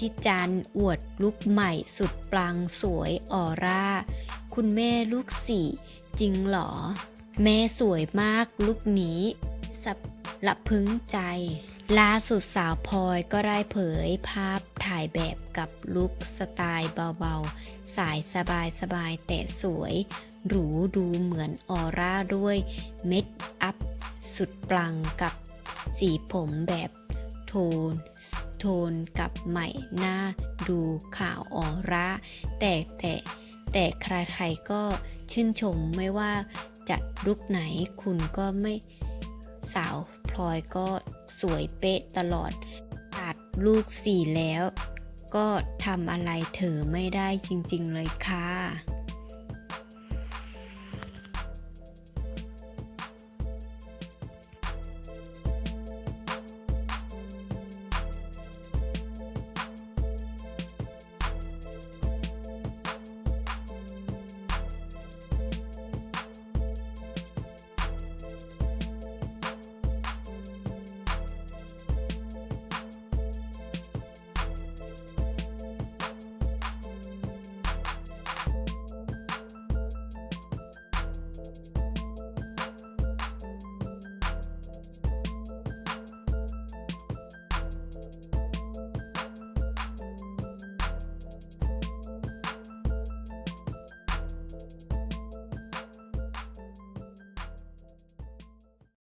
ที่จันอวดลุกใหม่สุดปลังสวยออร่า คุณแม่ลูกสี่จริงเหรอ แม่สวยมากลุกนี้สับละพึงใจ ล่าสุดสาวพลอยก็ได้เผยภาพถ่ายแบบกับลุคสไตล์เบาๆ สายสบายๆ แต่สวย หรูดูเหมือนออร่าด้วยเม็ดอัพสุดปลังกับสีผมแบบโทน โทนกับใหม่หน้าดูข่าวออร่าแต่แต่แต่ใครๆก็ชื่นชมไม่ว่าจะลุกไหนคุณก็ไม่สาวพลอยก็สวยเป๊ะตลอดตัดลูกสี่แล้ว ก็ทำอะไรเธอไม่ได้จริงๆเลยค่ะ